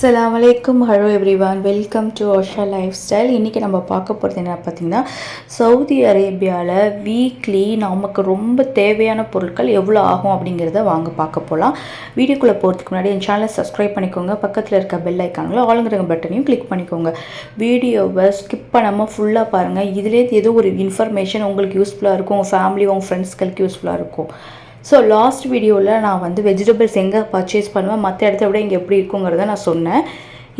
அஸ்லாம் வலைக்கம் hello everyone welcome to Osha life style இன்றைக்கி நம்ம பார்க்க போகிறது என்ன பார்த்திங்கன்னா சவுதி அரேபியாவில் வீக்லி நமக்கு ரொம்ப தேவையான பொருட்கள் எவ்வளோ ஆகும் அப்படிங்கிறத வாங்க பார்க்க போகலாம் வீடியோக்குள்ளே போகிறதுக்கு முன்னாடி என் சேனலை சப்ஸ்கிரைப் பண்ணிக்கோங்க. பக்கத்தில் இருக்க பெல் ஐக்கானில் ஆளுங்கிற பட்டனையும் கிளிக் பண்ணிக்கோங்க. வீடியோவை ஸ்கிப் பண்ணாமல் ஃபுல்லாக பாருங்கள் இதுலேயே ஏதோ ஒரு இன்ஃபர்மேஷன் உங்களுக்கு யூஸ்ஃபுல்லாக இருக்கும். உங்கள் ஃபேமிலி உங்கள் ஃப்ரெண்ட்ஸ்களுக்கு யூஸ்ஃபுல்லாக இருக்கும். ஸோ லாஸ்ட் வீடியோவில் நான் வந்து வெஜிடபிள்ஸ் எங்கே பர்ச்சேஸ் பண்ணுவேன். மற்ற இடத்த விட இங்கே எப்படி இருக்குங்கிறத நான் சொன்னேன்.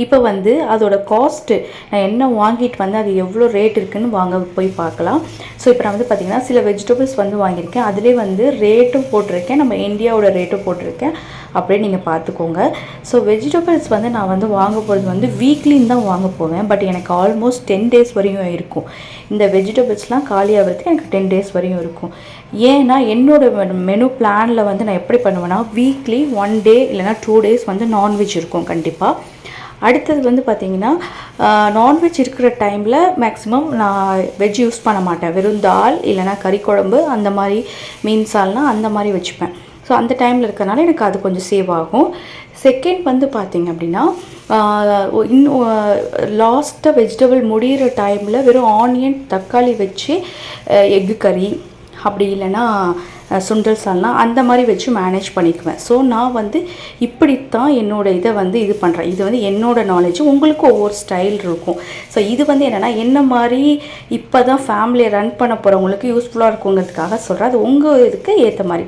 இப்போ வந்து அதோட காஸ்ட்டு நான் என்ன வாங்கிட்டு வந்து அது எவ்வளோ ரேட் இருக்குதுன்னு வாங்க போய் பார்க்கலாம். ஸோ இப்போ நான் வந்து பார்த்திங்கன்னா சில வெஜிடபிள்ஸ் வந்து வாங்கியிருக்கேன். அதிலே வந்து ரேட்டும் போட்டிருக்கேன். நம்ம இந்தியாவோட ரேட்டும் போட்டிருக்கேன். அப்படியே நீங்கள் பார்த்துக்கோங்க. ஸோ வெஜிடபிள்ஸ் வந்து நான் வந்து வாங்க போகிறது வந்து வீக்லின்னு தான் வாங்க போவேன். பட் எனக்கு ஆல்மோஸ்ட் டென் டேஸ் வரையும் இருக்கும். இந்த வெஜிடபிள்ஸ்லாம் காலியாகிறதுக்கு எனக்கு டென் டேஸ் வரையும் இருக்கும். ஏன்னா என்னோட மெனு பிளானில் வந்து நான் எப்படி பண்ணுவேன்னா வீக்லி ஒன் டே இல்லைனா டூ டேஸ் வந்து நான்வெஜ் இருக்கும் கண்டிப்பாக அடுத்தது வந்து பார்த்திங்கன்னா நான்வெஜ் இருக்கிற டைமில் மேக்ஸிமம் நான் வெஜ் யூஸ் பண்ண மாட்டேன். வெறும் தால் இல்லைனா கறி குழம்பு அந்த மாதிரி மீன் சால்னால் அந்த மாதிரி வச்சுப்பேன். ஸோ அந்த டைமில் இருக்கிறனால எனக்கு அது கொஞ்சம் சேவ் ஆகும். செகண்ட் வந்து பார்த்திங்க அப்படின்னா இன்னும் லாஸ்ட்டாக வெஜிடபிள் முடிகிற டைமில் வெறும் ஆனியன் தக்காளி வச்சு எக்கு கறி அப்படி இல்லைன்னா சுண்டல் சால்னா அந்த மாதிரி வச்சு மேனேஜ் பண்ணிக்குவேன். ஸோ நான் வந்து இப்படித்தான் என்னோடய இதை வந்து இது பண்ணுறேன் இது வந்து என்னோடய நாலேஜ் உங்களுக்கு ஒவ்வொரு ஸ்டைல் இருக்கும். ஸோ இது வந்து என்னென்னா என்ன மாதிரி இப்போ தான் ஃபேமிலியை ரன் பண்ண போகிறவங்களுக்கு யூஸ்ஃபுல்லாக இருக்குங்கிறதுக்காக சொல்கிறேன் அது உங்கள் இதுக்கு ஏற்ற மாதிரி.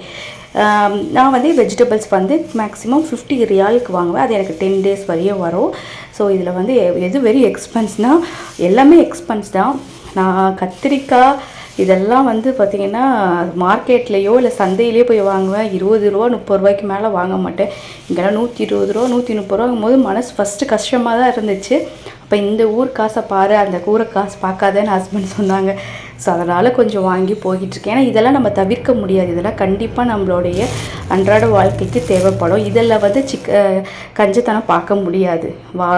நான் வந்து வெஜிடபிள்ஸ் வந்து மேக்ஸிமம் ஃபிஃப்டி ரியாலுக்கு வாங்குவேன். அது எனக்கு டென் டேஸ் வரையும் வரும். ஸோ இதில் வந்து எது வெரி எக்ஸ்பென்ஸ்னால் எல்லாமே எக்ஸ்பென்ஸ் தான். நான் கத்திரிக்காய் இதெல்லாம் வந்து பார்த்திங்கன்னா மார்க்கெட்லேயோ இல்லை சந்தையிலேயோ போய் வாங்குவேன். இருபது ரூபா முப்பது ரூபாய்க்கு மேலே வாங்க மாட்டேன். இங்கெல்லாம் நூற்றி இருபது ரூபா நூற்றி முப்பது ரூபாங்கும் போது மனசு ஃபஸ்ட்டு கஷ்டமாக தான் இருந்துச்சு. அப்போ இந்த ஊர் காசை பாரு அந்த ஊரை காசு பார்க்காதேன்னு ஹஸ்பண்ட் சொன்னாங்க. ஸோ அதனால் கொஞ்சம் வாங்கி போய்கிட்டுருக்கேன் ஏன்னா இதெல்லாம் நம்ம தவிர்க்க முடியாது. இதெல்லாம் கண்டிப்பாக நம்மளுடைய அன்றாட வாழ்க்கைக்கு தேவைப்படும். இதில் வந்து சிக்க கஞ்சத்தனம் பார்க்க முடியாது. வா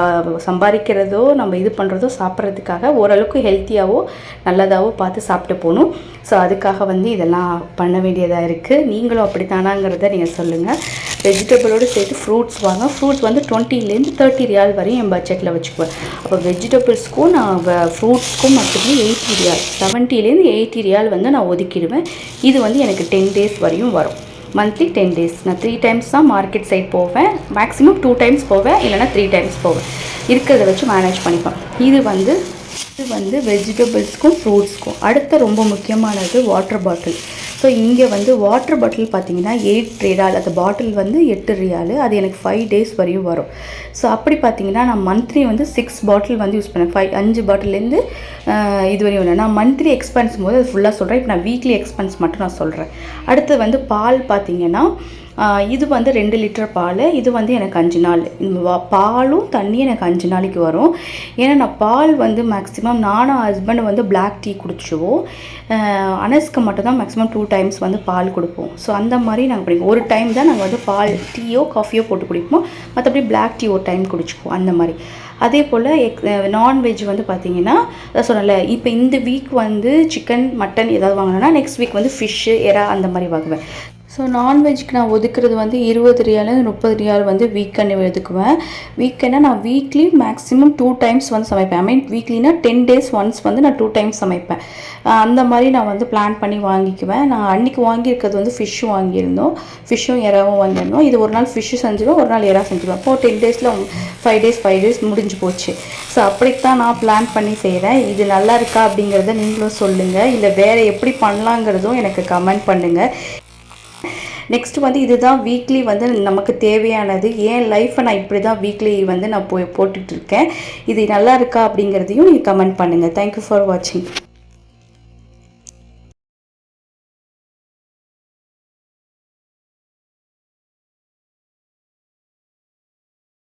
சம்பாதிக்கிறதோ நம்ம இது பண்ணுறதோ சாப்பிட்றதுக்காக ஓரளவுக்கு ஹெல்த்தியாகவோ நல்லதாகவோ பார்த்து சாப்பிட்டு போகணும். ஸோ அதுக்காக வந்து இதெல்லாம் பண்ண வேண்டியதாக இருக்குது நீங்களும் அப்படி தானாங்கிறத நீங்கள் சொல்லுங்கள் வெஜிடபிளோடு சேர்த்து ஃப்ரூட்ஸ் வாங்க. ஃப்ரூட்ஸ் வந்து டுவெண்ட்டிலேருந்து தேர்ட்டி ரியால் வரையும் என் பட்ஜெட்டில் வச்சுக்குவேன். அப்போ வெஜிடபிள்ஸ்க்கும் நான் ஃப்ரூட்ஸ்க்கும் மட்டுமே எயிட்டி ரியால் செவன்ட்டிலேருந்து எயிட்டி ரியால் வந்து நான் ஒதுக்கிடுவேன். இது வந்து எனக்கு டென் டேஸ் வரையும் வரும். மந்த்லி டென் டேஸ் நான் த்ரீ டைம்ஸ் தான் மார்க்கெட் சைட் போவேன். மேக்ஸிமம் டூ டைம்ஸ் போவேன். இல்லைனா த்ரீ டைம்ஸ் போவேன். இருக்கிறத வச்சு மேனேஜ் பண்ணிப்பேன். இது வந்து இது வந்து வெஜிடபிள்ஸ்க்கும் ஃப்ரூட்ஸ்க்கும் அடுத்த ரொம்ப முக்கியமானது வாட்டர் பாட்டில் ஸோ இங்கே வந்து வாட்டர் பாட்டில் பார்த்தீங்கன்னா எயிட் ரியால் அந்த பாட்டில் வந்து எட்டு ரியால் அது எனக்கு ஃபைவ் டேஸ் வரையும் வரும். ஸோ அப்படி பார்த்தீங்கன்னா நான் மந்த்லி வந்து சிக்ஸ் பாட்டில் வந்து யூஸ் பண்ணேன் ஃபைவ் அஞ்சு பாட்டிலேருந்து இது வரையும் நான் மந்த்லி எக்ஸ்பென்ஸ் போது அது ஃபுல்லாக சொல்கிறேன் இப்போ நான் வீக்லி எக்ஸ்பென்ஸ் மட்டும் நான் சொல்கிறேன் அடுத்து வந்து பால் பார்த்தீங்கன்னா இது வந்து ரெண்டு லிட்டர் பால் இது வந்து எனக்கு அஞ்சு நாள். பாலும் தண்ணி எனக்கு அஞ்சு நாளைக்கு வரும். ஏன்னா நான் பால் வந்து மேக்ஸிமம் நானும் ஹஸ்பண்ட் வந்து பிளாக் டீ குடிச்சுவோம் அனஸ்க்கு மட்டும்தான் மேக்ஸிமம் டூ டைம்ஸ் வந்து பால் கொடுப்போம். ஸோ அந்த மாதிரி நாங்கள் பிடிக்கும் ஒரு டைம் தான் நாங்கள் வந்து பால் டீயோ காஃபியோ போட்டு குடிப்போம். மற்றபடி பிளாக் டீ ஒரு டைம் குடிச்சுக்குவோம். அந்த மாதிரி. அதே போல் எக் நான்வெஜ் வந்து பார்த்தீங்கன்னா அதான் சொன்னல இப்போ இந்த வீக் வந்து சிக்கன் மட்டன் ஏதாவது வாங்கினோன்னா நெக்ஸ்ட் வீக் வந்து ஃபிஷ்ஷு எறா அந்த மாதிரி வாங்குவேன். ஸோ நான்வெஜ்க்கு நான் ஒதுக்குறது வந்து இருபது ரியால் முப்பது ரியால் வந்து வீக்கெண்டு ஒதுக்குவேன். வீக்கெண்டாக நான் வீக்லி மேக்ஸிமம் டூ டைம்ஸ் வந்து சமைப்பேன். ஐ மீன் வீக்லினா டென் டேஸ் ஒன்ஸ் வந்து நான் டூ டைம்ஸ் சமைப்பேன். அந்த மாதிரி நான் வந்து பிளான் பண்ணி வாங்கிக்குவேன். நான் அன்றைக்கி வாங்கியிருக்கிறது வந்து ஃபிஷ்ஷும் வாங்கியிருந்தோம். ஃபிஷ்ஷும் எறாவும் வாங்கியிருந்தோம். இது ஒரு நாள் ஃபிஷ்ஷு செஞ்சுருவோம் ஒரு நாள் எறா செஞ்சிடும் அப்போது டென் டேஸில் ஃபைவ் டேஸ் ஃபைவ் டேஸ் முடிஞ்சு போச்சு. ஸோ அப்படித்தான் நான் பிளான் பண்ணி செய்கிறேன் இது நல்லா இருக்கா அப்படிங்கிறத நீங்களும் சொல்லுங்கள் இல்லை வேறு எப்படி பண்ணலாங்கிறதும் எனக்கு கமெண்ட் பண்ணுங்கள் நெக்ஸ்ட் வந்து இதுதான் வீக்லி வந்து நமக்கு தேவையானது. ஏன் லைஃப்பை நான் இப்படி தான் வீக்லி வந்து நான் போய் போட்டுட்ருக்கேன் இது நல்லா இருக்கா அப்படிங்கிறதையும் நீங்கள் கமெண்ட் பண்ணுங்கள் தேங்க்யூ ஃபார் வாட்சிங்